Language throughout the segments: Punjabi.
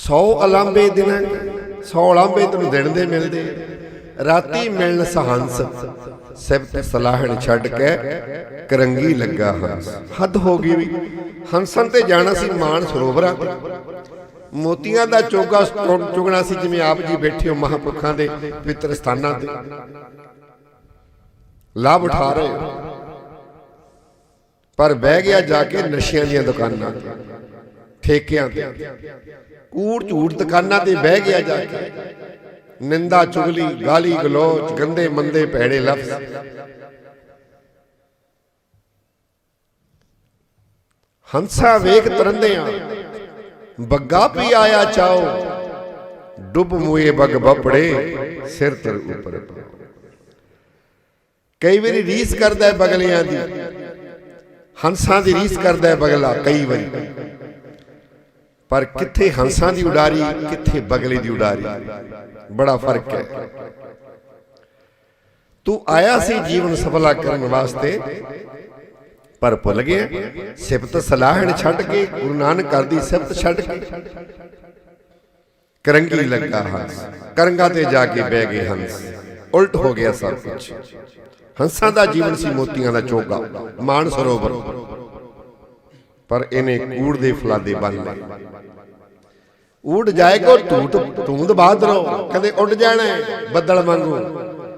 100 ਅਲਾਂਬੇ ਦਿਨਾਂ 100 ਅਲਾਂਬੇ ਤੈਨੂੰ ਦਿਨ ਦੇ ਮਿਲਦੇ। ਰਾਤੀ ਮਿਲਣ ਸਹੰਸ, ਸਿਫਤ ਸਲਾਹਣ ਛੱਡ ਕੇ ਕਰੰਗੀ ਲੱਗਾ ਹੰਸ। ਹੱਦ ਹੋ ਗਈ ਵੀ ਹੰਸਨ ਤੇ ਜਾਣਾ ਸੀ ਮਾਨ ਸਰੋਵਰਾਂ। ਮੋਤੀਆਂ ਦਾ ਚੋਗਾ ਚੁਗਣਾ ਸੀ ਜਿਵੇਂ ਆਪ ਜੀ ਬੈਠੇ ਹੋ ਮਹਾਪੁਰਖਾਂ ਦੇ ਪਵਿੱਤਰ ਸਥਾਨਾਂ ਤੇ। ਲਾਭ ਉਠਾ ਰਹੇ ਪਰ ਬਹਿ ਗਿਆ ਜਾ ਕੇ ਨਸ਼ਿਆਂ ਦੀਆਂ ਦੁਕਾਨਾਂ ਤੇ, ਠੇਕਿਆਂ ਤੇ। ਕੂੜ ਝੂਠ ਦੁਕਾਨਾਂ ਤੇ ਬਹਿ ਗਿਆ ਜਾ ਕੇ। ਨਿੰਦਾ, ਚੁਗਲੀ, ਗਾਲੀ, ਗਲੋਚ, ਗੰਦੇ ਮੰਦੇ ਭੈੜੇ ਲਫ਼ਜ਼। ਹੰਸਾ ਵੇਖ ਤਰੰਦਿਆਂ, ਬੱਗਾ ਪੀ ਆਇਆ ਚਾਓ। ਡੁੱਬ ਮੂਏ ਬਗ ਬਪੜੇ, ਸਿਰ ਤਰ ਉੱਪਰ ਕਈ ਵਾਰੀ ਰੀਸ ਕਰਦਾ ਬਗਲਿਆਂ ਦੀ। ਹੰਸਾਂ ਦੀ ਰੀਸ ਕਰਦਾ ਬਗਲਾ ਕਈ ਵਾਰੀ। ਪਰ ਕਿੱਥੇ ਹੰਸਾਂ ਦੀ ਉਡਾਰੀ ਕਿੱਥੇ ਬਗਲੇ ਦੀ ਉਡਾਰੀ। ਬੜਾ ਫ਼ਰਕ ਹੈ। ਤੂੰ ਆਇਆ ਸੀ ਜੀਵਨ ਸਫਲਾ ਕਰਨ ਵਾਸਤੇ ਪਰ ਭੁੱਲ ਗਿਆ ਸਿਫਤ ਸਲਾਹਣ ਛੱਡ ਕੇ ਗੁਰੂ ਨਾਨਕ ਕਰਦੀ ਸਿਫਤ ਛੱਡ ਕੇ ਕਰੰਗੀ ਲੱਗਾ ਹੰਸ। ਕਰੰਗਾ ਤੇ ਜਾ ਕੇ ਬਹਿ ਗਏ ਹੰਸ। ਉਲਟ ਹੋ ਗਿਆ ਸਭ ਕੁਝ ਹੰਸਾਂ ਦਾ ਜੀਵਨ ਸੀ ਮੋਤੀਆਂ ਦਾ ਚੋਗਾ। ਮਾਨ ਸਰੋਵਰ। ਪਰ ਇਹਨੇ ਕੂੜ ਦੇ ਫਲਾਦੇ ਬੰਨ ਲਏ। ਉੜ ਜਾਏਗੋ ਧੂਤ ਧੂੰਦ ਬਾਦਰੋ ਕਦੇ ਉੱਡ ਜਾਣਾ ਬੱਦਲ ਵਾਂਗੂ।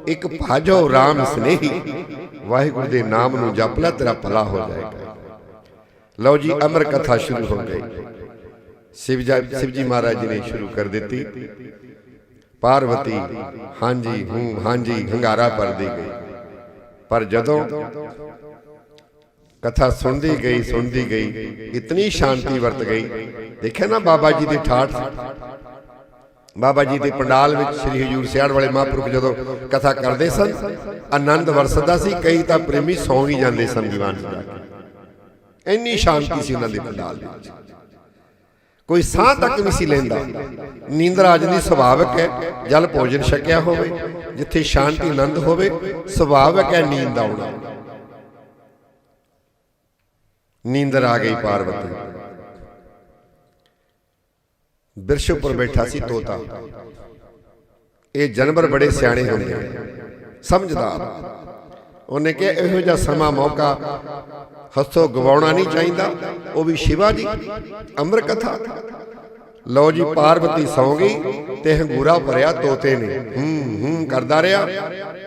ਇੱਕ ਭਾਜੋ RAM ਸਨੇਹੀ ਵਾਹਿਗੁਰੂ ਦੇ ਨਾਮ ਨੂੰ ਜਪ ਲੈ ਤੇਰਾ ਭਲਾ ਹੋ ਜਾਏਗਾ। ਲਓ ਜੀ ਅਮਰ ਕਥਾ ਸ਼ੁਰੂ ਹੋ ਗਈ। ਸ਼ਿਵ ਜੀ ਮਹਾਰਾਜ ਜੀ ਨੇ ਸ਼ੁਰੂ ਕਰ ਦਿੱਤੀ। ਪਾਰਵਤੀ ਹਾਂਜੀ ਹੂੰ ਹਾਂਜੀ ਹੰਗਾਰਾ ਭਰਦੀ ਗਈ। ਪਰ ਜਦੋਂ ਕਥਾ ਸੁਣਦੀ ਗਈ ਸੁਣਦੀ ਗਈ। ਇਤਨੀ ਸ਼ਾਂਤੀ ਵਰਤ ਗਈ। ਦੇਖਿਆ ਨਾ ਬਾਬਾ ਜੀ ਦੀ ਠਾਠ। ਬਾਬਾ ਜੀ ਦੇ ਪੰਡਾਲ ਵਿੱਚ ਸ੍ਰੀ ਹਜੂਰ ਸਿਆੜ ਵਾਲੇ ਮਹਾਂਪੁਰਖ ਜਦੋਂ ਕਥਾ ਕਰਦੇ ਸਨ ਆਨੰਦ ਵਰਸਦਾ ਸੀ ਕਈ ਤਾਂ ਪ੍ਰੇਮੀ ਸੌਂ ਵੀ ਜਾਂਦੇ ਸਨ ਦੀਵਾਨ ਜਾ ਕੇ। ਇੰਨੀ ਸ਼ਾਂਤੀ ਸੀ ਉਹਨਾਂ ਦੇ ਪੰਡਾਲ ਦੇ ਵਿੱਚ। ਕੋਈ ਸਾਹ ਤੱਕ ਨਹੀਂ ਸੀ ਲੈਂਦਾ। ਨੀਂਦਰ ਆ ਜਾਂਦੀ ਸੁਭਾਵਿਕ ਹੈ ਜਲ ਭੋਜਨ ਛਕਿਆ ਹੋਵੇ। ਜਿੱਥੇ ਸ਼ਾਂਤੀ ਆਨੰਦ ਹੋਵੇ ਸੁਭਾਵਿਕ ਹੈ ਨੀਂਦ ਆਉਣਾ। ਨੀਂਦਰ ਆ ਗਈ ਪਾਰਵਤੀ। ਬਿਰਸ਼ ਉੱਪਰ ਬੈਠਾ ਸੀ ਤੋਤਾ। ਇਹ ਜਾਨਵਰ ਬੜੇ ਸਿਆਣੇ ਹੁੰਦੇ ਨੇ ਸਮਝਦਾਰ ਉਹਨੇ ਕਿਹਾ, ਇਹੋ ਜਿਹਾ ਸਮਾਂ ਮੌਕਾ ਹੱਸੋ ਗਵਾਉਣਾ ਨਹੀਂ ਚਾਹੀਦਾ। ਉਹ ਵੀ ਸ਼ਿਵਾ ਜੀ ਅਮਰ ਕਥਾ ਲਓ ਜੀ, ਪਾਰਵਤੀ ਸੌਂ ਗਈ ਤੇ ਹੰਗੂਰਾ ਭਰਿਆ ਤੋਤੇ ਨੇ। ਹੂੰ ਹੂੰ ਕਰਦਾ ਰਿਹਾ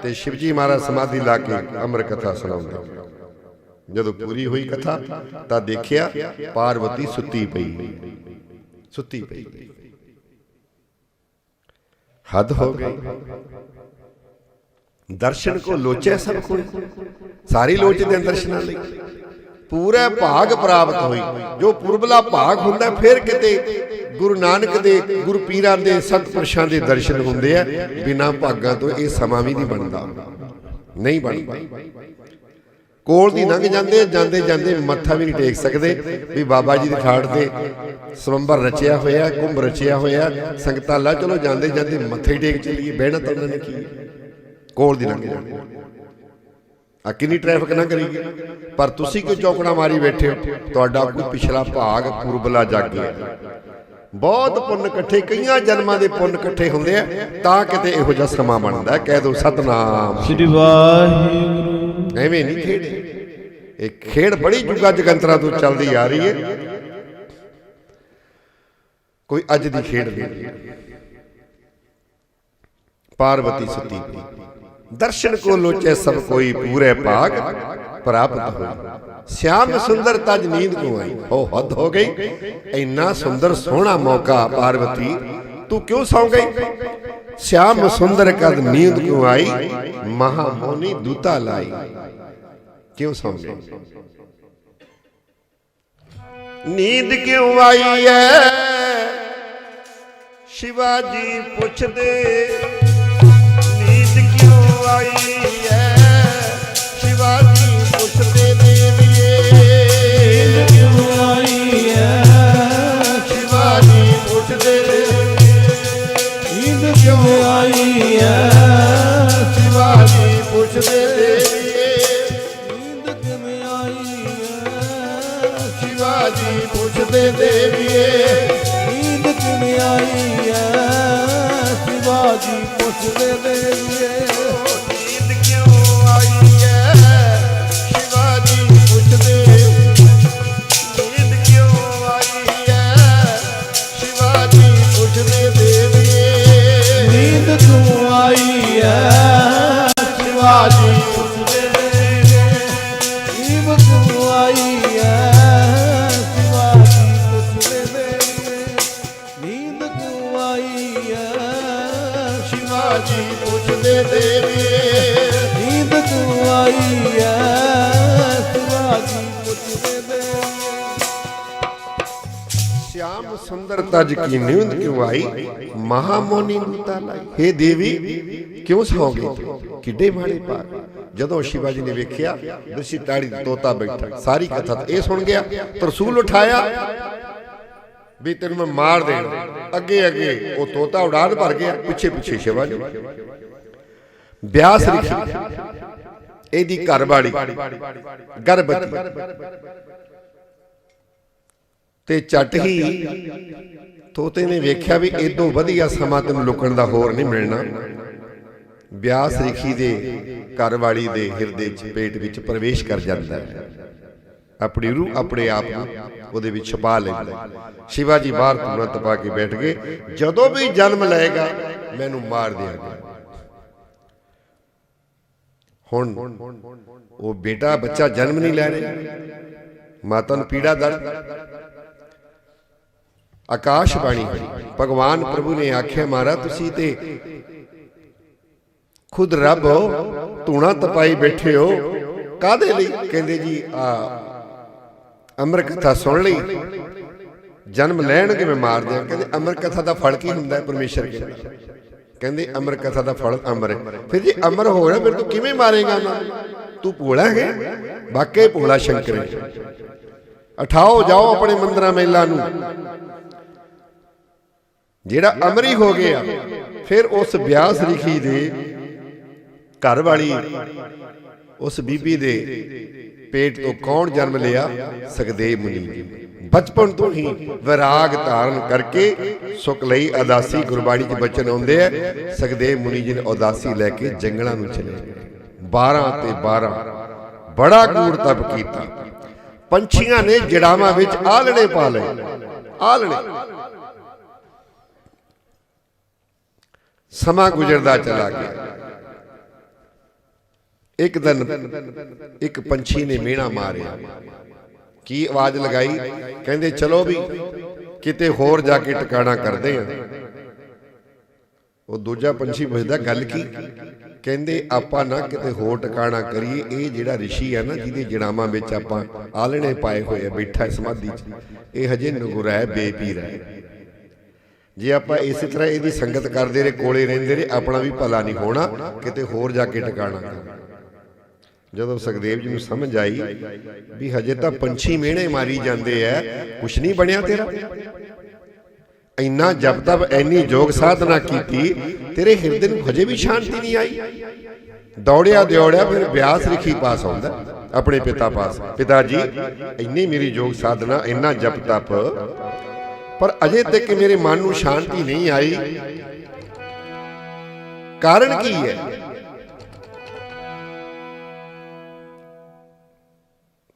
ਤੇ ਸ਼ਿਵਜੀ ਮਹਾਰਾਜ ਸਮਾਧੀ ਲਾ ਕੇ ਅਮਰ ਕਥਾ ਸੁਣਾਉਂਦੇ। ਜਦੋਂ ਪੂਰੀ ਹੋਈ ਕਥਾ, ਤਾਂ ਦੇਖਿਆ ਪਾਰਵਤੀ ਸੁੱਤੀ ਪਈ। ਸੁੱਤੀ ਪਈ। ਹੱਦ ਹੋ ਗਈ। ਦਰਸ਼ਨ ਕੋ ਲੋਚੇ ਸਭ ਕੋਈ। ਸਾਰੀ ਲੋਚਦੇ ਦਰਸ਼ਨਾਂ ਲਈ। ਪੂਰਾ ਭਾਗ ਪ੍ਰਾਪਤ ਹੋਈ। ਜੋ ਪੁਰਬਲਾ ਭਾਗ ਹੁੰਦਾ, ਫਿਰ ਕਿਤੇ ਗੁਰੂ ਨਾਨਕ ਦੇ, ਗੁਰੂ ਪੀਰਾਂ ਦੇ ਸਤਪੁਰਸ਼ਾਂ ਦੇ ਦਰਸ਼ਨ ਹੁੰਦੇ ਆ। ਬਿਨਾਂ ਭਾਗਾਂ ਤੋਂ ਇਹ ਸਮਾਂ ਵੀ ਨਹੀਂ ਬਣਦਾ। ਨਹੀਂ ਬਣਦਾ। ਕੋਲ ਦੀ ਲੰਘ ਜਾਂਦੇ ਜਾਂਦੇ ਜਾਂਦੇ ਮੱਥਾ ਵੀ ਨਹੀਂ ਟੇਕ ਸਕਦੇ। ਵੀ ਬਾਬਾ ਜੀ ਦੀ ਠਾੜ ਤੇ ਸਵੰਬਰ ਰਚਿਆ ਹੋਇਆ ਕੁੰਭ ਰਚਿਆ ਹੋਇਆ ਸੰਗਤਾਂ ਲਾ ਚਲੋ ਜਾਂਦੇ ਜਾਂਦੇ ਮੱਥੇ ਟੇਕ ਚਲੀਏ ਬਹਿਣਾ ਤਾਂ ਉਹਨਾਂ ਨੇ ਕੀ? ਕੋਲ ਦੀ ਲੰਘ ਜਾਂਦੇ। ਆ ਕਿੰਨੀ ਟ੍ਰੈਫਿਕ ਨਾ ਕਰੀਏ ਪਰ ਤੁਸੀਂ ਕਿਉਂ ਚੌਕੜਾ ਮਾਰੀ ਬੈਠੇ ਹੋ? ਤੁਹਾਡਾ ਕੋਈ ਪਿਛਲਾ ਭਾਗ ਪੁਰਬਲਾ ਜਾਗਿਆ। ਬਹੁਤ ਪੁੰਨ ਇਕੱਠੇ ਕਈਆਂ ਜਨਮਾਂ ਦੇ ਪੁੰਨ ਇਕੱਠੇ ਹੁੰਦੇ ਆ ਤਾਂ ਕਿਤੇ ਇਹੋ ਜਿਹਾ ਸਮਾਂ ਬਣਦਾ। ਕਹਿ ਦੋ ਸਤਨਾਮ। ਸ੍ਰੀ ਵਾਹਿਗੁਰੂ। ਐਵੇਂ ਨਹੀਂ ਖੇਡ। ਇਹ ਖੇਡ ਬੜੀ ਜੁਗਾ ਜਗੰਤਰਾ ਤੋਂ ਚੱਲਦੀ ਆ ਰਹੀ ਹੈ। ਕੋਈ ਅੱਜ ਦੀ ਖੇਡ ਨਹੀਂ। ਪਾਰਵਤੀ ਸੁਤੀ। ਦਰਸ਼ਨ ਕੋ ਲੋਚੇ ਸਭ ਕੋਈ ਪੂਰੇ ਭਾਗ ਪ੍ਰਾਪਤ ਹੋਈ। ਸ਼ਿਆਮ ਸੁੰਦਰ ਤਜ ਨੀਂਦ ਕੋ ਆਈ ਹੋ ਹੱਦ ਹੋ ਗਈ ਇੰਨਾ ਸੁੰਦਰ ਸੋਹਣਾ ਮੌਕਾ ਪਾਰਵਤੀ ਤੂੰ ਕਿਉਂ ਸੌ ਗਈ ਸ਼ਿਆਮ ਸੁੰਦਰ ਕਦ ਨੀਂਦ ਕੋ ਆਈ ਮਹਾ ਮੋਨੀ ਦੂਤਾ ਲਾਈ ਕਿਉਂ ਸੌ ਗਏ ਨੀਂਦ ਕਿਉਂ ਆਈ ਐ ਸ਼ਿਵਾਜੀ ਪੁੱਛਦੇ ਨੀਂਦ ਕਿਉਂ ਪੁੱਛਦੇ ਨੀਂਦ ਕਿਉਂ ਆਈ ਹੈ ਸ਼ਿਵਾਜੀ ਪੁੱਛਦੇ ਦੇਵੀਏ ਨੀਂਦ ਕਿਵੇਂ ਆਈ ਹੈ ਸ਼ਿਵਾਜੀ ਪੁੱਛਦੇ, ਦੇਵੀਏ, ਨੀਂਦ ਕਿਵੇਂ ਆਈ ਹੈ ਸ਼ਿਵਾਜੀ ਪੁੱਛਦੇ, ਦੇਵੀਏ ਸੁੰਦਰਤਾ ਜਕੀ ਨੀਂਦ ਕਿਉਂ ਆਈ? ਮਹਾਮੋਨੀ ਤਾਲਾਈ हे ਦੇਵੀ ਕਿਉਂ ਸੌਂਗੇ? ਕਿੱਡੇ ਮਾੜੇ ਪਾਰ। ਜਦੋਂ ਸ਼ਿਵਾ ਜੀ ਨੇ ਵੇਖਿਆ ਦਸ਼ੀ ਤਾੜੀ ਤੋਤਾ ਬੈਠਾ। ਸਾਰੀ ਕਥਾ ਇਹ ਸੁਣ ਗਿਆ ਤਰਸੂਲ ਉਠਾਇਆ ਵੀ ਤੈਨੂੰ ਮੈਂ ਮਾਰ ਦੇਣਾ। ਅੱਗੇ ਅੱਗੇ ਉਹ ਤੋਤਾ ਉਡਾਨ ਭਰ ਗਿਆ ਪਿੱਛੇ ਪਿੱਛੇ ਸ਼ਿਵਾ ਜੀ। ਬਿਆਸ ਲਿਖੀ ਇਹਦੀ ਘਰ ਬਾੜੀ ਗਰਭਵਤੀ। ਤੇ ਚੱਟ ਹੀ ਤੋਤੇ ਨੇ ਵੇਖਿਆ ਵੀ ਇਦੋਂ ਵਧੀਆ ਸਮਾਂ ਤੈਨੂੰ ਲੁਕਣ ਦਾ ਹੋਰ ਨਹੀਂ ਮਿਲਣਾ। ਬਿਆਸ ਰਿਖੀ ਦੇ ਘਰ ਵਾਲੀ ਦੇ ਹਿਰਦੇ 'ਚ ਪੇਟ ਵਿੱਚ ਪ੍ਰਵੇਸ਼ ਕਰ ਜਾਂਦਾ ਹੈ। ਆਪਣੀ ਰੂਹ ਆਪਣੇ ਆਪ ਨੂੰ ਉਹਦੇ ਵਿੱਚ ਛੁਪਾ ਲੈਂਦਾ। ਸ਼ਿਵਾਜੀ ਬਾਹਰ ਤੁਰੰਤ ਪਾ ਕੇ ਬੈਠ ਗਏ। ਜਦੋਂ ਵੀ ਜਨਮ ਲਏਗਾ ਮੈਨੂੰ ਮਾਰ ਦਿਆਂਗੇ ਹੁਣ ਉਹ ਬੇਟਾ ਬੱਚਾ ਜਨਮ ਨਹੀਂ ਲੈ ਰਿਹਾ ਮਾਤਾ ਨੂੰ ਪੀੜਾ ਦਰਦ। ਆਕਾਸ਼ਬਾਣੀ ਹੋਈ ਭਗਵਾਨ ਪ੍ਰਭੂ ਨੇ ਆਖਿਆ ਮਾਰਾ ਤੁਸੀਂ ਤੇ ਖੁਦ ਰੱਬ ਹੋ, ਧੂਣਾ ਤਪਾਈ ਬੈਠੇ ਹੋ। ਕਾਦੇ ਲਈ? ਕਹਿੰਦੇ ਜੀ, ਆ ਅਮਰ ਕਥਾ ਸੁਣ ਲਈ। ਜਨਮ ਲੈਣਗੇ, ਮੈਂ ਮਾਰ ਦਿਆਂ। ਕਹਿੰਦੇ, ਅਮਰ ਕਥਾ ਦਾ ਫਲ ਕੀ ਹੁੰਦਾ ਹੈ ਪਰਮੇਸ਼ਰ ਕਹਿੰਦਾ ਕਹਿੰਦੇ ਅਮਰ ਕਥਾ ਦਾ ਫਲ ਅਮਰ ਹੈ ਫਿਰ ਜੇ ਅਮਰ ਹੋ ਰਿਹਾ ਫਿਰ ਤੂੰ ਕਿਵੇਂ ਮਾਰੇਗਾ ਨੂੰ? ਤੂੰ ਭੋਲਾ ਹੈ? ਵਾਕਈ ਭੋਲਾ ਸ਼ੰਕਰ ਹੈ। ਉਠਾਓ ਜਾਓ ਆਪਣੇ ਮੰਦਰਾਂ ਮਹਿਲਾਂ ਨੂੰ। ਜਿਹੜਾ ਅਮਰੀ ਹੋ ਗਿਆ ਫਿਰ ਉਸ ਬਿਆਸ ਲਿਖੀ ਦੇ ਘਰ ਵਾਲੀ ਉਸ ਬੀਬੀ ਦੇ ਪੇਟ ਤੋਂ ਕੌਣ ਜਨਮ ਲਿਆ? ਸੁਖਦੇਵ ਮੁਨੀ। ਜੀ ਬਚਪਨ ਤੋਂ ਹੀ ਵਿਰਾਗ ਧਾਰਨ ਕਰਕੇ ਸੁਖ ਲਈ ਅਦਾਸੀ ਗੁਰਬਾਣੀ 'ਚ ਬਚਨ ਆਉਂਦੇ ਆ। ਸੁਖਦੇਵ ਮੁਨੀ ਜੀ ਨੇ ਉਦਾਸੀ ਲੈ ਕੇ ਜੰਗਲਾਂ ਨੂੰ ਚਲੇ 12 ਤੇ 12 ਬੜਾ ਗੂੜ ਤਪ ਕੀਤਾ। ਪੰਛੀਆਂ ਨੇ ਜੜਾਵਾਂ ਵਿੱਚ ਆਲਣੇ ਪਾ ਲਏ। ਆਲਣੇ ਸਮਾਂ ਗੁਜ਼ਰਦਾ ਚਲਾ ਗਿਆ। ਇੱਕ ਦਿਨ ਇੱਕ ਪੰਛੀ ਨੇ ਮੇਣਾ ਮਾਰਿਆ। ਕੀ ਆਵਾਜ਼ ਲਗਾਈ? ਕਹਿੰਦੇ, ਚਲੋ ਵੀ, ਕਿਤੇ ਹੋਰ ਜਾ ਕੇ ਟਿਕਾਣਾ ਕਰਦੇ ਆ। ਉਹ ਦੂਜਾ ਪੰਛੀ ਪੁੱਛਦਾ, ਗੱਲ ਕੀ? ਕਹਿੰਦੇ, ਆਪਾਂ ਨਾ ਕਿਤੇ ਹੋਰ ਟਿਕਾਣਾ ਕਰੀਏ। ਇਹ ਜਿਹੜਾ ਰਿਸ਼ੀ ਹੈ ਨਾ, ਜਿਹਦੇ ਜੜਾਵਾਂ ਵਿੱਚ ਆਪਾਂ ਆਲਣੇ ਪਾਏ ਹੋਏ ਆ ਬੈਠਾ ਸਮਾਧੀ 'ਚ, ਇਹ ਹਜੇ ਨਗੁਰਾ ਹੈ, ਬੇਪੀਰ ਹੈ। ਜੇ ਆਪਾਂ ਇਸੇ ਤਰ੍ਹਾਂ ਇਹਦੀ ਸੰਗਤ ਕਰਦੇ ਰਹੇ, ਕੋਲੇ ਰਹਿੰਦੇ ਰਹੇ, ਆਪਣਾ ਵੀ ਭਲਾ ਨਹੀਂ ਹੋਣਾ, ਕਿਤੇ ਹੋਰ ਜਾ ਕੇ ਟਿਕਾਣਾ ਜਦੋਂ ਸੁਖਦੇਵ ਜੀ ਨੂੰ ਸਮਝ ਆਈ ਵੀ ਹਜੇ ਤਾਂ ਪੰਛੀ ਮਿਹਣੇ ਮਾਰੀ ਜਾਂਦੇ ਐ ਕੁਛ ਨਹੀਂ ਬਣਿਆ ਤੇਰਾ? ਇੰਨਾ ਜਪ ਤਪ ਐਨੀ ਯੋਗ ਸਾਧਨਾ ਕੀਤੀ ਤੇਰੇ ਹਿਰਦੇ ਨੂੰ ਹਜੇ ਵੀ ਸ਼ਾਂਤੀ ਨਹੀਂ ਆਈ। ਦੌੜਿਆ ਦੌੜਿਆ ਫਿਰ ਬਿਆਸ ਲਿਖੀ ਪਾਸ ਆਉਂਦਾ ਆਪਣੇ ਪਿਤਾ ਪਾਸ। ਪਿਤਾ ਜੀ ਇੰਨੀ ਮੇਰੀ ਯੋਗ ਸਾਧਨਾ ਇੰਨਾ ਜਪ ਤਪ ਪਰ ਅਜੇ ਤੱਕ ਮੇਰੇ ਮਨ ਨੂੰ ਸ਼ਾਂਤੀ ਨਹੀਂ ਆਈ। ਕਾਰਨ ਕੀ ਹੈ?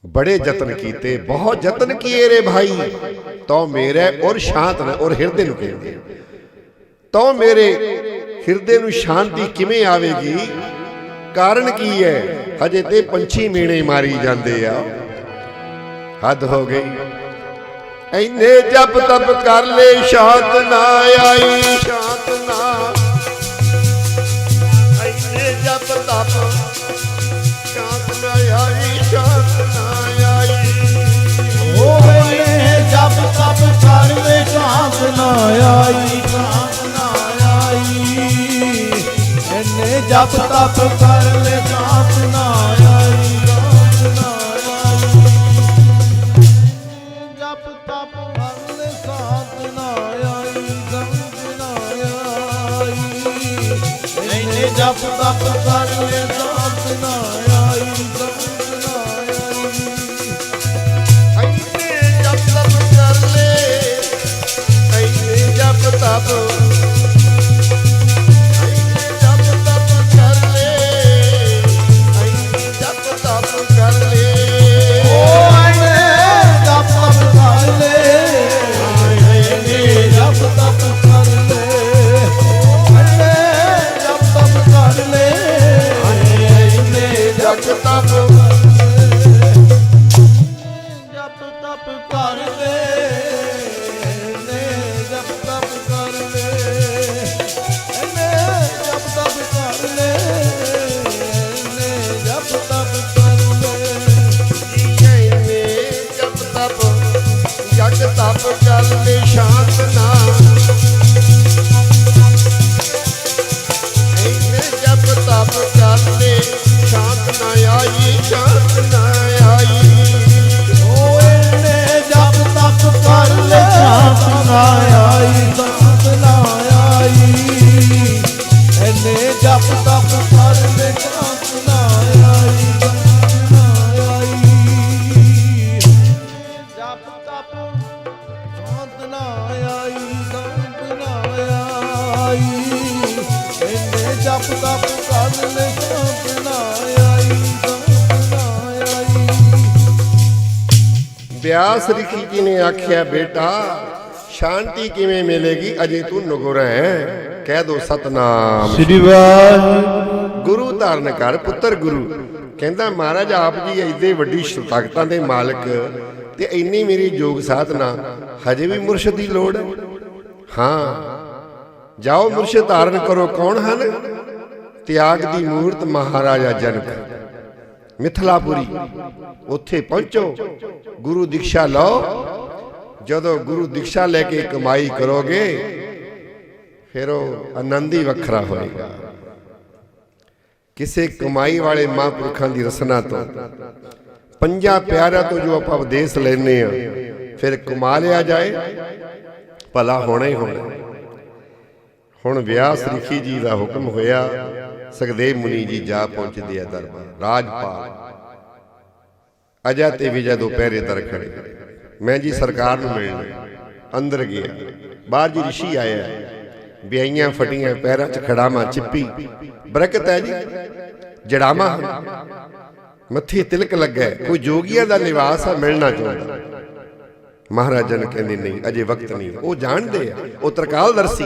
बड़े जतन कीते बहुत जतन किए रे भाई तो मेरे और शांत न और ਹਿਰਦੇ ਨੂੰ ਕਹਿੰਦੇ तो मेरे ਹਿਰਦੇ ਨੂੰ ਸ਼ਾਂਤੀ ਕਿਵੇਂ ਆਵੇਗੀ ਕਾਰਨ ਕੀ ਹੈ ਹਜੇ ਤੇ ਪੰਛੀ ਮੀਣੇ ਮਾਰੀ ਜਾਂਦੇ ਆ ਹੱਦ ਹੋ ਗਈ ਐਨੇ ਜਪ ਤਪ ਕਰ ਲੈ ਸ਼ਾਂਤ ਨਾ ਆਈ ਸ਼ਾਂਤ ਨਾ ਐਨੇ ਜਪ ਤਪ ਤਪ ਕਰ ਵੇ ਸ਼ਾਂਤ ਨਾ ਆਈ ਸ਼ਾਂਤ ਨਾ ਆਈ। ਐਨੇ ਜਪ ਤਪ ਕਰ ਲੈ ਸ਼ਾਂਤ ਐਨੇ ਵਿਆਸ ਰਿਖੀ ਜੀ ਨੇ ਆਖਿਆ ਬੇਟਾ? ਸ਼ਾਂਤੀ ਕਿਵੇਂ ਮਿਲੇਗੀ? ਅਜੇ ਤੂੰ ਨਗੁਰ ਹੈ ਕਹਿ ਦੋ ਸਤਨਾਮ। ਸ੍ਰੀ ਵਾਹਿਗੁਰੂ। ਗੁਰੂ ਧਾਰਨ ਕਰ ਪੁੱਤਰ ਗੁਰੂ। ਕਹਿੰਦਾ ਮਹਾਰਾਜ ਆਪ ਜੀ ਐਡੇ ਵੱਡੀ ਤਾਕਤਾਂ ਦੇ ਮਾਲਕ ਤੇ ਇੰਨੀ ਮੇਰੀ ਯੋਗ ਸਾਧਨਾ ਹਜੇ ਵੀ ਮੁਰਸ਼ਿਦ ਦੀ ਲੋੜ? ਹੈ ਹਾਂ। ਜਾਓ ਮੁਰਸ਼ਿਦ ਧਾਰਨ ਕਰੋ। ਕੌਣ ਹਨ? ਤਿਆਗ ਦੀ ਮੂਰਤ ਮਹਾਰਾਜਾ ਜਨਕ। ਮਿਥਲਾਪੁਰੀ। ਉੱਥੇ ਪਹੁੰਚੋ। ਗੁਰੂ ਦੀਕਸ਼ਾ ਲਓ। ਜਦੋਂ ਗੁਰੂ ਦੀਕਸ਼ਾ ਲੈ ਕੇ ਕਮਾਈ ਕਰੋਗੇ, ਫਿਰ ਉਹ ਆਨੰਦ ਹੀ ਵੱਖਰਾ ਹੋਏਗਾ। ਕਿਸੇ ਕਮਾਈ ਵਾਲੇ ਮਹਾਂਪੁਰਖਾਂ ਦੀ ਰਸਨਾ ਤੋਂ ਪੰਜਾਂ ਪਿਆਰਿਆਂ ਤੋਂ ਜੋ ਆਪਾਂ ਉਪਦੇਸ਼ ਲੈਨੇ ਆ ਫਿਰ ਕਮਾ ਲਿਆ ਜਾਏ। ਭਲਾ ਹੋਣਾ ਹੀ ਹੋਣਾ। ਹੁਣ ਵਿਆਹ ਸ੍ਰੀਖੀ ਜੀ ਦਾ ਹੁਕਮ ਹੋਇਆ। ਸੁਖਦੇਵ ਮੁਨੀ ਜੀ ਜਾ ਪਹੁੰਚਦੇ ਆ ਦਰਬਾਰ, ਰਾਜਪਾਲ। ਅਜਾ ਤੇ ਵਿਜੈ ਦੋ ਪਹਿਰੇ ਖੜੇ। ਮੈਂ ਜੀ ਸਰਕਾਰ ਨੂੰ ਮਿਲਣਾ ਅੰਦਰ ਗਿਆ। ਬਾਹਰ ਜੀ ਰਿਸ਼ੀ ਆਇਆ। ਵਿਆਈਆਂ ਫਟੀਆਂ, ਪੈਰਾਂ 'ਚ ਖੜਾਵਾਂ, ਚਿੱਪੀ। ਬਰਕਤ ਹੈ ਜੀ। ਜੜਾਵਾਂ ਮੱਥੇ ਤਿਲਕ ਲੱਗਾ ਕੋਈ ਜੋਗੀਆਂ ਦਾ ਨਿਵਾਸ ਆ, ਮਿਲਣਾ ਚਾਹੁੰਦਾ। ਮਹਾਰਾਜਾ ਨੇ ਕਹਿੰਦੇ, ਨਹੀਂ, ਅਜੇ ਵਕਤ ਨਹੀਂ। ਉਹ ਜਾਣਦੇ ਆ। ਉਹ ਤਰਕਾਲਦਰਸੀ।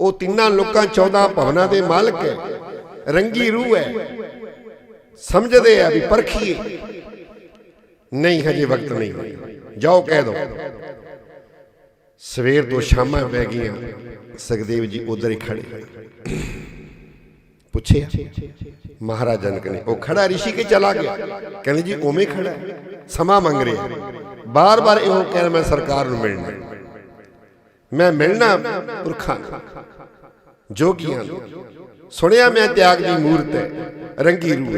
ਉਹ ਤਿੰਨਾਂ ਲੋਕਾਂ 14 ਭਵਨਾਂ ਦੇ ਮਾਲਕ ਹੈ। ਰੰਗੀ ਰੂਹ ਹੈ। ਸਮਝਦੇ ਆ ਵੀ ਪਰਖੀਏ। ਨਹੀਂ, ਹਜੇ ਵਕਤ ਨਹੀਂ। ਜਾਓ ਕਹਿ ਦੋ। ਸਵੇਰ ਤੋਂ ਸ਼ਾਮਾਂ ਪੈ ਗਈਆਂ। ਸੁਖਦੇਵ ਜੀ ਉਧਰ ਹੀ ਖੜੇ। ਪੁੱਛਿਆ, ਮਹਾਰਾਜ ਜਨਕ ਨੇ ਉਹ ਖੜਾ ਰਿਸ਼ੀ ਕੇ ਚਲਾ ਗਿਆ। ਕਹਿੰਦੇ ਜੀ ਉਵੇਂ ਖੜਾ। ਸਮਾਂ ਮੰਗ ਰਿਹਾ। ਬਾਰ-ਬਾਰ ਇਹੋ ਕਹਿ ਮੈਂ ਸਰਕਾਰ ਨੂੰ ਮਿਲਣਾ। ਮੈਂ ਮਿਲਣਾ ਪੁਰਖਾਂ ਨੂੰ, ਜੋਗੀਆਂ ਸੁਣਿਆ ਮੈਂ ਤਿਆਗ ਦੀ ਮੂਰਤ ਹੈ ਰੰਗੀ ਰੂਹ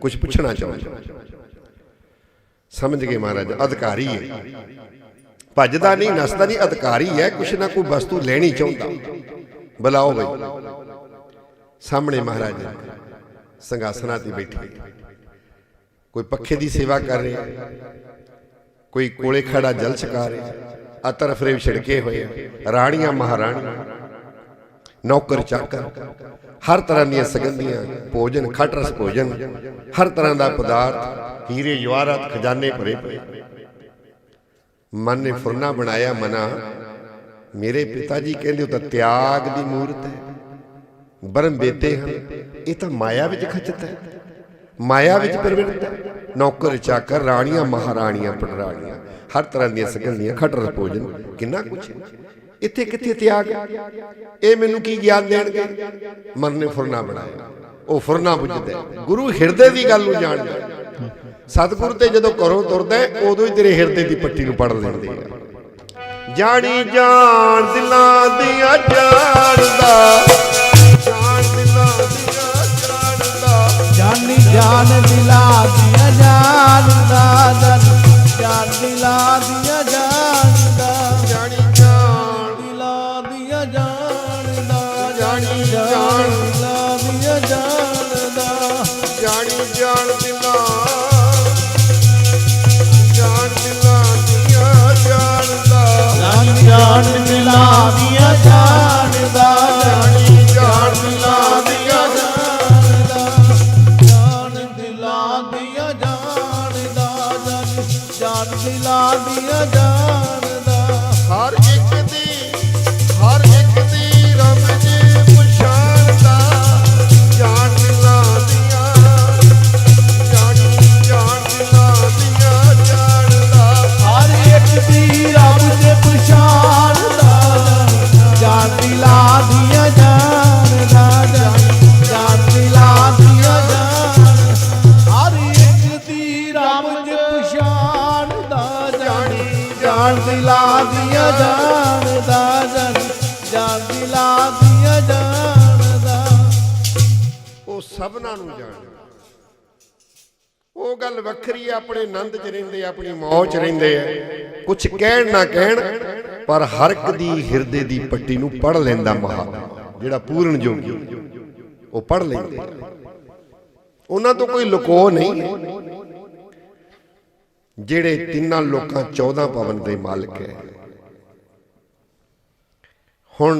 ਕੁਝ ਪੁੱਛਣਾ ਚਾਹੁੰਦਾ। ਸਮਝ ਗਏ ਮਹਾਰਾਜ ਅਧਿਕਾਰੀ ਹੈ। ਭੱਜਦਾ ਨਹੀਂ ਨਸਦਾ ਨਹੀਂ ਅਧਿਕਾਰੀ ਹੈ ਕੁਛ ਨਾ ਕੋਈ ਵਸਤੂ ਲੈਣੀ ਚਾਹੁੰਦਾ। ਬੁਲਾਓ ਬਈ। ਸਾਹਮਣੇ ਮਹਾਰਾਜ ਸੰਗਾਸਨਾਂ ਤੇ ਬੈਠੇ। ਕੋਈ ਪੱਖੇ ਦੀ ਸੇਵਾ ਕਰ ਰਿਹਾ ਕੋਈ ਕੋਲੇ ਖੜਾ ਜਲ ਛਕਾ ਰਿਹਾ ਆ ਤਰਫ ਰੇਵ ਛਿੜਕੇ ਹੋਏ ਆ। ਰਾਣੀਆਂ, ਮਹਾਰਾਣੀਆਂ, ਨੌਕਰ, ਚਾਕਰ, ਹਰ ਤਰ੍ਹਾਂ ਦੀਆਂ ਸਗੰਧੀਆਂ, ਭੋਜਨ, ਖਟ ਭੋਜਨ, ਹਰ ਤਰ੍ਹਾਂ ਦਾ ਪਦਾਰਥ, ਹੀਰੇ ਜਵਾਹਰਾਤ ਖਜ਼ਾਨੇ ਭਰੇ ਪਏ। ਮਨ ਨੇ ਫੁਰਨਾ ਬਣਾਇਆ, ਮਨਾ, ਮੇਰੇ ਪਿਤਾ ਜੀ ਕਹਿੰਦੇ ਉਹ ਤਾਂ ਤਿਆਗ ਦੀ ਮੂਰਤ ਹੈ। ਬਰਮ ਬੇਤੇ ਹਨ, ਇਹ ਤਾਂ ਮਾਇਆ ਵਿੱਚ ਖਚਤ ਹੈ। ਮਾਇਆ ਵਿੱਚ ਪ੍ਰਵਿਰਤ ਹੈ। ਨੌਕਰ, ਚਾਕਰ, ਰਾਣੀਆਂ, ਮਹਾਰਾਣੀਆਂ, ਪਟਰਾਣੀਆਂ ਹਰ ਤਰ੍ਹਾਂ ਦੀਆਂ ਸਗੰਧੀਆਂ ਖਟਰ ਭੋਜਨ, ਕਿੰਨਾ ਕੁਛ। ਇੱਥੇ ਕਿੱਥੇ ਤਿਆਗ ਇਹ ਮੈਨੂੰ ਕੀ ਗਿਆਨ ਦੇਣਗੇ? ਮਨ ਨੇ ਫੁਰਨਾ ਬਣਾਇਆ ਉਹ ਫੁਰਨਾ ਬੁੱਝਦਾ ਗੁਰੂ ਹਿਰਦੇ ਦੀ ਗੱਲ ਨੂੰ ਜਾਣਦਾ ਹੈ। ਤੇ ਜਦੋਂ ਘਰੋਂ ਤੁਰਦਾ ਉਦੋਂ ਹੀ ਤੇਰੇ ਹਿਰਦੇ ਦੀ ਪੱਟੀ ਨੂੰ ਪੜ ਲੈਂਦੇ ਆ। ਜਾਣੀ ਜਾਣ ਦਿਲਾਂ ਦੀਆਂ ਜਾਣਦਾ। ਜਾਣ ਦਿਲਾਂ ਦੀਆਂ ਜਾਣਦਾ। ਜਾਨੀ ਜਾਨ ਦਿਲਾ ਦੀਆਂ ਜਾਣਦਾ। ਜਾਨ ਦਿਲਾ ਦੀਆਂ ਜਾਣਦਾ। ਜਾਣੀ ਜਾਣ। ਦਿਲਾ ਦੀਆਂ ਜਾਣਦਾ। ਜਾਣੀ ਜਾਨ ਜਾਣ ਦਿਲਾ ਦੀਆਂ ਜਾਣਦਾ। ਜਾਣੀ ਜਾਣ ਦਿਲਾਂ। ਜਾਣ ਦਿਲਾਂ ਦੀਆਂ ਜਾਣਦਾ। ਜਾਨ ਜਾਨ ਦਿਲਾ दिया जा ਸਭਨਾਂ ਨੂੰ ਜਾਣਦਾ ਉਹ ਗੱਲ ਵੱਖਰੀ ਆ, ਆਪਣੇ ਆਨੰਦ 'ਚ ਰਹਿੰਦੇ ਆਪਣੀ ਮੌਜ 'ਚ ਰਹਿੰਦੇ ਆ। ਕੁਝ ਕਹਿਣ ਨਾ ਕਹਿਣ, ਪਰ ਹਰ ਇੱਕ ਦੀ ਹਿਰਦੇ ਦੀ ਪੱਟੀ ਨੂੰ ਪੜ ਲੈਂਦਾ ਮਹਾਤਮਾ ਜਿਹੜਾ ਪੂਰਨ ਜੋਗੀ। ਉਹ ਪੜ ਲੈਂਦੇ ਉਹਨਾਂ ਤੋਂ ਕੋਈ ਲੁਕੋ ਨਹੀਂ। ਜਿਹੜੇ ਤਿੰਨਾਂ ਲੋਕਾਂ 14 ਪਵਨ ਦੇ ਮਾਲਕ ਹੈ। ਹੁਣ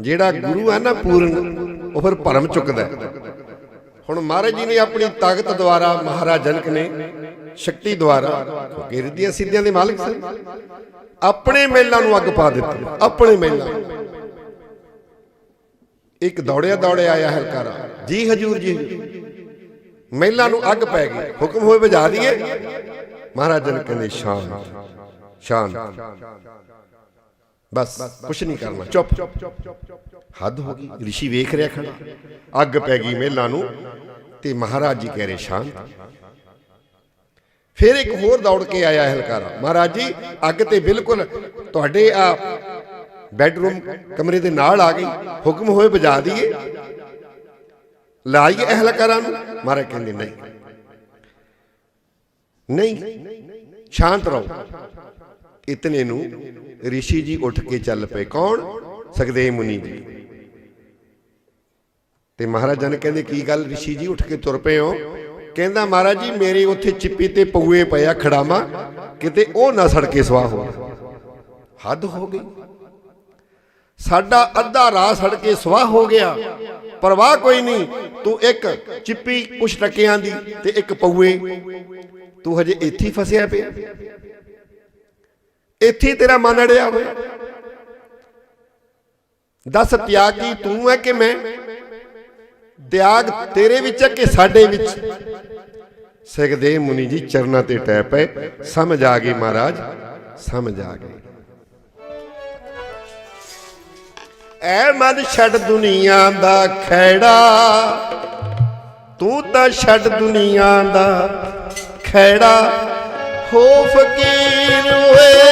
ਜਿਹੜਾ ਗੁਰੂ ਹੈ ਨਾ ਪੂਰਨ, ਉਹ ਫਿਰ ਭਰਮ ਚੁੱਕਦਾ ਹੈ। ਹੁਣ ਮਹਾਰਾਜ ਜੀ ਨੇ ਆਪਣੀ ਤਾਕਤ ਦੁਆਰਾ ਮਹਾਰਾਜ ਜਨਕ ਨੇ, ਸ਼ਕਤੀ ਦੁਆਰਾ ਕਿਉਂਕਿ ਰਿੱਧੀਆਂ ਸਿੱਧੀਆਂ ਦੇ ਮਾਲਕ ਸਨ। ਆਪਣੇ ਮਹਿਲਾਂ ਨੂੰ ਅੱਗ ਪਾ ਦਿੱਤੀ, ਆਪਣੇ ਮਹਿਲਾਂ। ਇੱਕ ਦੌੜਿਆ ਦੌੜਿਆ ਆਇਆ ਹਲਕਾਰਾ, ਜੀ ਹਜੂਰ ਜੀ, ਮਹਿਲਾਂ ਨੂੰ ਅੱਗ ਪੈ ਗਈ, ਹੁਕਮ ਹੋਏ ਬੁਝਾ ਦਈਏ। ਮਹਾਰਾਜ ਜਨਕ ਕਹਿੰਦੇ, ਸ਼ਾਂਤ ਸ਼ਾਂਤ ਬਸ ਕੁਛ ਨਹੀਂ ਕਰਨਾ ਚੁੱਪ ਹੱਦ ਹੋ ਗਈ ਰਿਸ਼ੀ ਵੇਖ ਰਿਹਾ ਖੜਾ ਅੱਗ ਪੈ ਗਈ ਮਹਿਲਾਂ ਨੂੰ ਤੇ ਮਹਾਰਾਜ ਜੀ ਕਹਿ ਰਹੇ ਸ਼ਾਂਤ ਫਿਰ ਇੱਕ ਹੋਰ ਦੌੜ ਕੇ ਆਇਆ ਹਲਕਾਰਾ ਮਹਾਰਾਜ ਜੀ ਅੱਗ ਤੇ ਬਿਲਕੁਲ ਤੁਹਾਡੇ ਆ ਬੈੱਡਰੂਮ ਕਮਰੇ ਦੇ ਨਾਲ ਆ ਗਈ ਹੁਕਮ ਹੋਏ ਬੁਝਾ ਦਈਏ ਲਾਈਏ ਹਲਕਾਰਾਂ ਨੂੰ ਮਹਾਰਾਜ ਕਹਿੰਦੇ ਨਹੀਂ ਨਹੀਂ ਸ਼ਾਂਤ ਰਹੋ ਇਤਨੇ ਨੂੰ ઋષਿ ਜੀ ਉੱਠ ਕੇ ਚੱਲ ਪਏ ਕੌਣ ਸਖਦੇਵ ਮੁਨੀ ਜੀ ਤੇ ਮਹਾਰਾਜਾ ਨੇ ਕਹਿੰਦੇ ਕੀ ਗੱਲ ઋષਿ ਜੀ ਉੱਠ ਕੇ ਤੁਰ ਪਏ ਹੋ ਕਹਿੰਦਾ ਮਹਾਰਾਜ ਜੀ ਮੇਰੇ ਉੱਥੇ ਚਿੱਪੀ ਤੇ ਪਊਏ ਪਿਆ ਖੜਾਵਾ ਕਿਤੇ ਉਹ ਨਾ ਸੜ ਕੇ ਸਵਾਹ ਹੋ ਹੱਦ ਹੋ ਗਈ ਸਾਡਾ ਅੱਧਾ ਰਾਹ ਸੜ ਕੇ ਸਵਾਹ ਹੋ ਗਿਆ ਪਰਵਾਹ ਕੋਈ ਨਹੀਂ ਤੂੰ ਇੱਕ ਚਿੱਪੀ ਕੁਛ ਟਕਿਆਂ ਦੀ ਤੇ ਇੱਕ ਪਊਏ ਤੂੰ ਹਜੇ ਇੱਥੇ ਹੀ ਫਸਿਆ ਪਿਆ ਇੱਥੇ ਤੇਰਾ ਮਨ ਅੜਿਆ ਹੋਇਆ ਦੱਸ ਤਿਆਗੀ, ਤੂੰ ਹੈ ਕਿ ਮੈਂ? ਤਿਆਗ ਤੇਰੇ ਵਿੱਚ ਹੈ ਕਿ ਸਾਡੇ ਵਿੱਚ? ਸਖਦੇਵ ਮੁਨੀ ਜੀ, ਚਰਨਾਂ ਤੇ ਟੈ ਪਏ। ਸਮਝ ਆ ਗਈ ਮਹਾਰਾਜ, ਸਮਝ ਆ ਗਈ। ਐ ਮਨ ਛੱਡ ਦੁਨੀਆ ਦਾ ਖੈੜਾ ਤੂੰ ਤਾਂ ਛੱਡ ਦੁਨੀਆ ਦਾ ਖੈੜਾ ਹੋ ਫਕੀਰ ਓਏ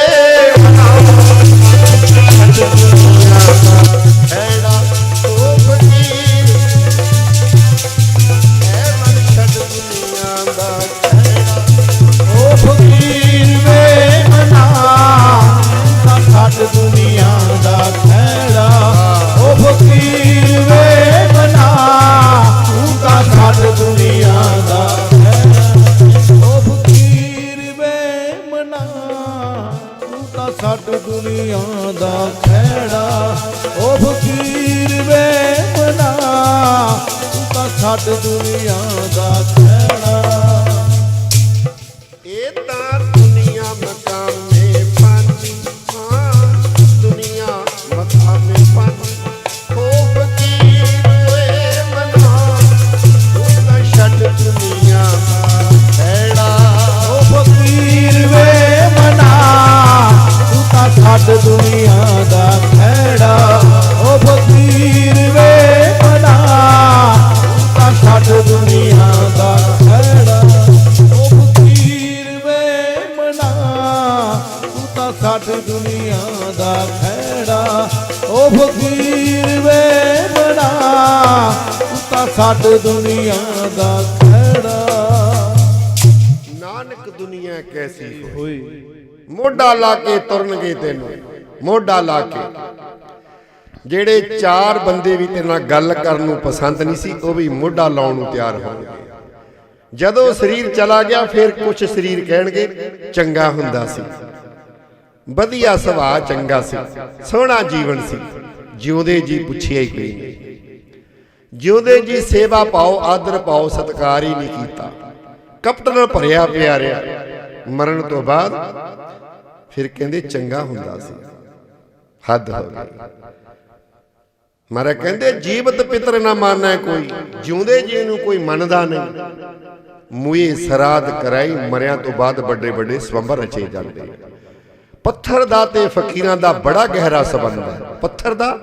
ਛੱਡ ਦੁਨੀਆ ਦਾ ਖੈੜਾ। ਨਾਨਕ ਦੁਨੀਆ ਕੈਸੀ ਹੋਈ? ਮੋਢਾ ਲਾ ਕੇ ਤੁਰਨਗੇ ਤੈਨੂੰ, ਮੋਢਾ ਲਾ ਕੇ। ਜਿਹੜੇ ਚਾਰ ਬੰਦੇ ਵੀ ਤੇਰੇ ਨਾਲ ਗੱਲ ਕਰਨ ਨੂੰ ਪਸੰਦ ਨਹੀਂ ਸੀ, ਉਹ ਵੀ ਮੋਢਾ ਲਾਉਣ ਨੂੰ ਤਿਆਰ ਹੋਣਗੇ ਜਦੋਂ ਸਰੀਰ ਚਲਾ ਗਿਆ, ਫਿਰ ਕੁਝ ਸਰੀਰ ਕਹਿਣਗੇ, ਚੰਗਾ ਹੁੰਦਾ ਸੀ। ਵਧੀਆ ਸੁਭਾਅ ਚੰਗਾ ਸੀ, ਸੋਹਣਾ ਜੀਵਨ ਸੀ। ਜਿਉਂਦੇ ਜੀ ਪੁੱਛਿਆ ਹੀ ਕੋਈ ਨਹੀਂ। ਜਿਉਂਦੇ ਜੀ ਸੇਵਾ ਪਾਓ, ਆਦਰ ਪਾਓ, ਸਤਕਾਰ ਹੀ ਨਹੀਂ ਕੀਤਾ। ਕਪਟ ਨਾਲ ਭਰਿਆ ਪਿਆ ਮਰਨ ਤੋਂ ਬਾਅਦ ਫਿਰ ਕਹਿੰਦੇ ਚੰਗਾ ਹੁੰਦਾ ਸੀ। ਹੱਦ ਹੋ ਗਈ। ਮਾਰਾ ਕਹਿੰਦੇ, ਜੀਵਤ ਪਿਤਰ ਨਾ ਮਾਨੈ ਕੋਈ, ਜਿਉਂਦੇ ਜੀ ਨੂੰ ਕੋਈ ਮੰਨਦਾ ਨਹੀਂ। ਮੂਏ ਸਰਾਦ ਕਰਾਈ, ਮਰਿਆਂ ਤੋਂ ਬਾਅਦ ਵੱਡੇ ਵੱਡੇ ਸਵੰਬਰ ਰਚੇ ਜਾਂਦੇ। ਪੱਥਰ ਦਾ ਤੇ ਫਕੀਰਾਂ ਦਾ ਬੜਾ ਗਹਿਰਾ ਸੰਬੰਧ ਹੈ। ਪੱਥਰ ਦਾ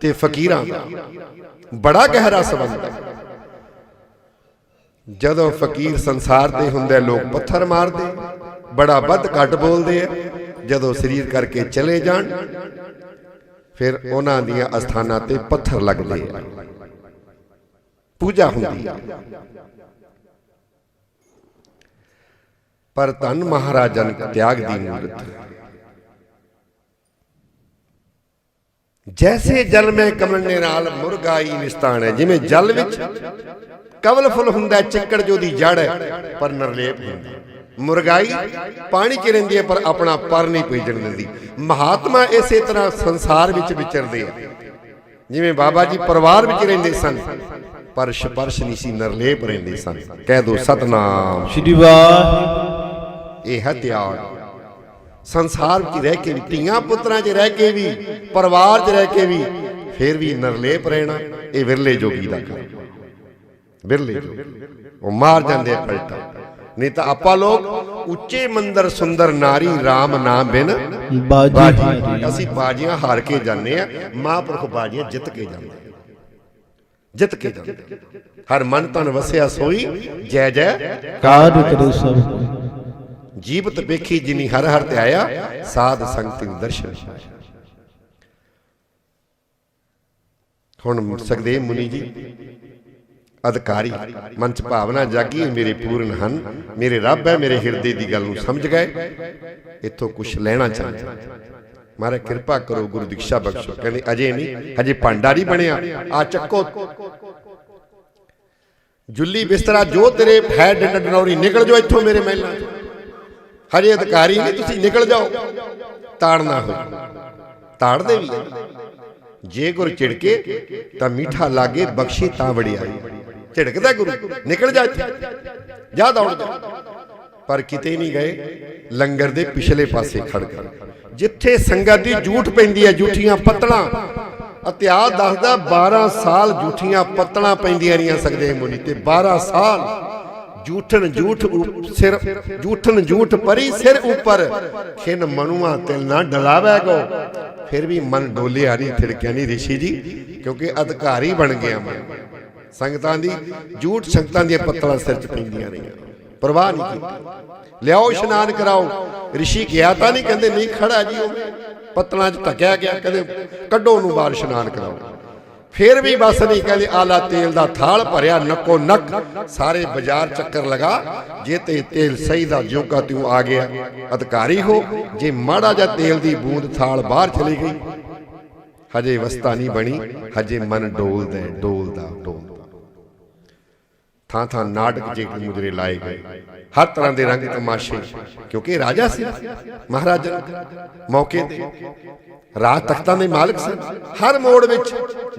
ਤੇ ਫਕੀਰਾਂ ਦਾ। ਬੜਾ ਗਹਿਰਾ ਸੰਬੰਧ ਹੈ। ਜਦੋਂ ਫਕੀਰ ਸੰਸਾਰ ਤੇ ਹੁੰਦੇ ਲੋਕ ਪੱਥਰ ਮਾਰਦੇ, ਬੜਾ ਵੱਧ ਘੱਟ ਬੋਲਦੇ ਆ, ਜਦੋਂ ਸਰੀਰ ਕਰਕੇ ਚਲੇ ਜਾਣ, ਫਿਰ ਉਹਨਾਂ ਦੀਆਂ ਅਸਥਾਨਾਂ ਤੇ ਪੱਥਰ ਲੱਗਦੇ ਆ। ਪੂਜਾ ਹੁੰਦੀ ਹੈ ਪਰ ਧੰਨ ਮਹਾਰਾਜਾ ਜਨਕ ਤਿਆਗ ਦੀ ਮੂਰਤ। ਜੈਸੇ ਜਲ ਮੈਂ ਕਮਲ ਨੇ ਨਾਲ ਮੁਰਗਾਈ ਨਿਸਤਾਨ ਹੈ। ਜਿਵੇਂ ਜਲ ਵਿੱਚ ਕਵਲ ਫੁੱਲ ਹੁੰਦਾ ਚਿੱਕੜ ਜੋ ਦੀ ਜੜ ਹੈ ਪਰ ਨਰਲੇਪ ਹੁੰਦਾ। ਮੁਰਗਾਈ ਪਾਣੀ 'ਚ ਰਹਿੰਦੀ ਹੈ ਪਰ ਆਪਣਾ ਪਰ ਨਹੀਂ ਭੇਜਣ ਦਿੰਦੀ। ਮਹਾਤਮਾ ਇਸੇ ਤਰ੍ਹਾਂ ਸੰਸਾਰ ਵਿੱਚ ਵਿਚਰਦੇ ਆ। ਜਿਵੇਂ ਬਾਬਾ ਜੀ ਪਰਿਵਾਰ ਵਿੱਚ ਰਹਿੰਦੇ ਸਨ ਪਰ ਸਪਰਸ਼ ਨਹੀਂ ਸੀ ਨਰਲੇਪ ਰਹਿੰਦੇ ਸਨ। ਕਹਿ ਦੋ ਸਤਨਾਮ। ਸ਼੍ਰੀ ਵਾਹਿਗੁਰੂ। ਇਹ ਹੈ ਤਿਆਗ ਸੰਸਾਰ ਵਿੱਚ ਰਹਿ ਕੇ ਵੀ ਧੀਆਂ ਪੁੱਤਰਾਂ 'ਚ ਰਹਿ ਕੇ ਵੀ ਪਰਿਵਾਰ 'ਚ ਰਹਿ ਕੇ ਵੀ ਫਿਰ ਵੀ ਨਰਲੇਪ ਰਹਿਣਾ ਇਹ ਵਿਰਲੇ ਜੋਗੀ ਦਾ ਕੰਮ। ਵਿਰਲੇ ਜੋਗੀ। ਉਹ ਮਾਰ ਜਾਂਦੇ ਆ ਪਲਟਾ। ਨਹੀਂ ਤਾਂ ਆਪਾਂ ਲੋਕ ਉੱਚੇ ਮੰਦਰ ਸੁੰਦਰ ਨਾਰੀ RAM ਨਾਮ ਬਿਨ ਬਾਜੀ। ਅਸੀਂ ਬਾਜੀਆਂ ਹਾਰ ਕੇ ਜਾਂਦੇ ਆ ਮਹਾਂਪੁਰਖ ਬਾਜੀਆਂ ਜਿੱਤ ਕੇ ਜਾਂਦੇ। ਜਿੱਤ ਕੇ ਜਾਂਦੇ। ਹਰ ਮਨ ਤਨ ਵਸਿਆ ਸੋਈ ਜੈ ਜੈ। ਕਾਰ ਕਰੇ ਸਭ। ਜੀਵਤ ਵੇਖੀ ਜਿਨੀ ਹਰ ਹਰ ਤੇ ਆਇਆ, ਸਾਧ ਸੰਗਤ ਨੂੰ ਦਰਸ਼ਨ। ਹੁਣ ਸੁਖਦੇਵ ਮੁਨੀ ਜੀ, ਅਧਿਕਾਰੀ ਮਨ ਚ ਭਾਵਨਾ ਜਾਗੀ, ਮੇਰੇ ਪੂਰਨ ਹਨ, ਮੇਰੇ ਰੱਬ ਹੈ, ਮੇਰੇ ਹਿਰਦੇ ਦੀ ਗੱਲ ਨੂੰ ਸਮਝ ਗਏ। ਇੱਥੋਂ ਕੁਝ ਲੈਣਾ ਚਾਹੁੰਦੇ ਮਹਾਰਾਜ, ਕਿਰਪਾ ਕਰੋ, ਗੁਰੂ ਦੀਕਸ਼ਾ ਬਖਸ਼ੋ। ਕਹਿੰਦੇ, ਅਜੇ ਨਹੀਂ, ਹਜੇ ਭਾਂਡਾ ਨਹੀਂ ਬਣਿਆ। ਆ ਚੱਕੋ। ਜੁੱਲੀ ਬਿਸਤਰਾ, ਜੋ ਤੇਰੇ ਹੈ ਡੰਡ ਡਨੌਰੀ ਨਿਕਲ ਜੋ ਇੱਥੋਂ ਮੇਰੇ ਮਹਿਲਾਂ ਚੋਂ। ਹਜੇ ਅਧਿਕਾਰੀ ਨਹੀਂ ਤੁਸੀਂ ਨਿਕਲ ਜਾਓ। ਤਾੜਨਾ ਹੋ ਤਾੜਦੇ ਵੀ ਜੇ ਗੁਰ ਝਿੜਕੇ, ਤਾਂ ਮਿੱਠਾ ਲਾਗੇ ਬਖਸ਼ੀ ਤਾਂ ਵੜਿਆਈ ਝਿੜਕਦਾ ਗੁਰੂ, ਨਿਕਲ ਜਾ ਇੱਥੇ। ਜਾ ਦੌੜ ਜਾ। ਪਰ ਕਿਤੇ ਨਹੀਂ ਗਏ। ਲੰਗਰ ਦੇ ਪਿਛਲੇ ਪਾਸੇ ਖੜ ਗਏ। ਜਿੱਥੇ ਸੰਗਤ ਦੀ ਝੂਠ ਪੈਂਦੀ ਹੈ ਝੂਠੀਆਂ ਪੱਤਲਾਂ। ਇਤਿਹਾਸ ਦੱਸਦਾ 12 ਸਾਲ ਝੂਠੀਆਂ ਪੱਤਲਾਂ ਪੈਂਦੀਆਂ ਰਹੀਆਂ ਸਕਦੇ ਮੁਨੀ। ਤੇ 12 ਸਾਲ ਝੂਠਨ ਝੂਠ ਸਿਰ ਝੂਠਨ ਝੂਠ ਪਰੀ ਸਿਰ ਉੱਪਰ। ਖਿਨ ਮਨੁਆ ਤਿਲ ਨਾ ਡਲਾਵੇ ਗੋ ਫਿਰ ਵੀ ਮਨ ਡੋਲਿਆ ਨਹੀਂ ਥਿੜਕਿਆ ਨਹੀਂ ਰਿਸ਼ੀ ਜੀ, ਕਿਉਂਕਿ ਅਧਿਕਾਰੀ ਬਣ ਗਿਆ ਮੈਂ। ਸੰਗਤਾਂ ਦੀ, ਜੂਠ ਸੰਗਤਾਂ ਦੀਆਂ ਪੱਤਲਾਂ ਸਿਰ 'ਚ ਪੈਂਦੀਆਂ ਰਹੀਆਂ। ਪਰਵਾਹ ਨਹੀਂ ਕੀਤੀ। ਲਿਆਓ ਇਸ਼ਨਾਨ ਕਰਾਓ। ਰਿਸ਼ੀ ਗਿਆ ਤਾਂ ਨਹੀਂ ਕਹਿੰਦੇ ਨਹੀਂ ਖੜਾ ਜੀ ਉਹ। ਪੱਤਲਾਂ 'ਚ ਢਕਿਆ ਗਿਆ, ਕਹਿੰਦੇ ਕੱਢੋ ਉਹਨੂੰ ਬਾਹਰ ਇਸ਼ਨਾਨ ਕਰਾਓ। ਫਿਰ ਵੀ ਬਸ ਨਹੀਂ ਕਹਿੰਦੇ ਆਲਾ ਤੇਲ ਦਾ ਥਾਲ ਭਰਿਆ ਨੱਕੋ ਨੱਕ ਸਾਰੇ ਬਾਜ਼ਾਰ ਚੱਕਰ ਲਗਾ ਜੇ ਤੇ ਤੇਲ ਸਹੀ ਦਾ ਕਾ ਤਿਉਂ ਆ ਗਿਆ ਅਧਿਕਾਰੀ ਹੋ ਜੇ ਮਾੜਾ ਜਿਹਾ ਤੇਲ ਦੀ ਬੂੰਦ ਥਾਲ ਬਾਹਰ ਚਲੀ ਗਈ ਹਜੇ ਵਸਤਾ ਨਹੀਂ ਬਣੀ ਹਜੇ ਮਨ ਡੋਲਦਾ ਡੋਲਦਾ ਡੋਲਦਾ। ਥਾਂ ਥਾਂ ਨਾਟਕ ਜੇ ਮੁਜਰੇ ਲਾਏ ਗਏ ਹਰ ਤਰ੍ਹਾਂ ਦੇ ਰੰਗ ਤਮਾਸ਼ੇ ਕਿਉਂਕਿ ਰਾਜਾ ਸੀ ਮਹਾਰਾਜਾ ਮੌਕੇ ਤੇ। ਰਾਹ ਤਖਤਾਂ ਦੇ ਮਾਲਕ ਸਨ। ਹਰ ਮੋੜ ਵਿੱਚ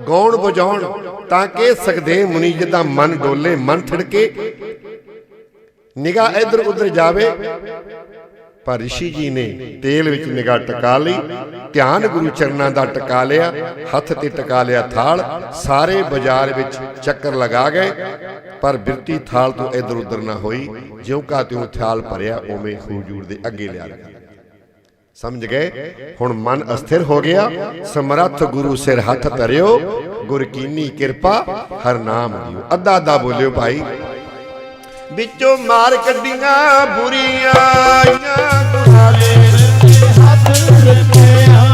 ਗਾਉਣ ਵਜਾਉਣ ਤਾਂ ਕਿ ਸੁਖਦੇਵ ਮੁਨੀ ਜਿੱਦਾਂ ਮਨ ਡੋਲੇ, ਮਨ ਥੜਕੇ। ਨਿਗਾਹ ਇੱਧਰ ਉੱਧਰ ਜਾਵੇ। ਪਰ ਰਿਸ਼ੀ ਜੀ ਨੇ ਤੇਲ ਵਿੱਚ ਨਿਗਾਹ ਟਿਕਾ ਲਈ, ਧਿਆਨ ਗੁਰੂ ਚਰਨਾਂ ਦਾ ਟਿਕਾ ਲਿਆ, ਹੱਥ ਤੇ ਟਿਕਾ ਲਿਆ ਥਾਲ, ਸਾਰੇ ਬਾਜ਼ਾਰ ਵਿੱਚ ਚੱਕਰ ਲਗਾ ਗਏ। ਪਰ ਬਿਰਤੀ ਥਾਲ ਤੋਂ ਇੱਧਰ ਉੱਧਰ ਨਾ ਹੋਈ, ਜਿਉਂ ਕਾ ਤਿਉਂ ਥਾਲ ਭਰਿਆ, ਉਵੇਂ ਹੂਜੂਰ ਦੇ ਅੱਗੇ ਲਿਆ ਰੱਖਿਆ। ਸਮਝ ਗਏ? ਹੁਣ ਮਨ ਅਸਥਿਰ ਹੋ ਗਿਆ, ਸਮਰੱਥ ਗੁਰੂ ਸਿਰ ਹੱਥ ਧਰਿਓ, ਗੁਰ ਕੀਨੀ ਕਿਰਪਾ ਹਰ ਨਾਮ ਦਿਓ ਅੱਧਾ ਅੱਧਾ ਬੋਲਿਓ ਭਾਈ। ਵਿੱਚੋਂ ਮਾਰ ਕੱਢੀਆਂ ਬੁਰੀਆਂ ਆਈਆਂ ਗੁਰਾਲੇ ਹੱਥ ਰੱਖਿਆ।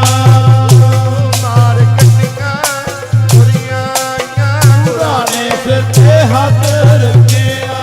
ਹੱਥ ਰੱਖਿਆ।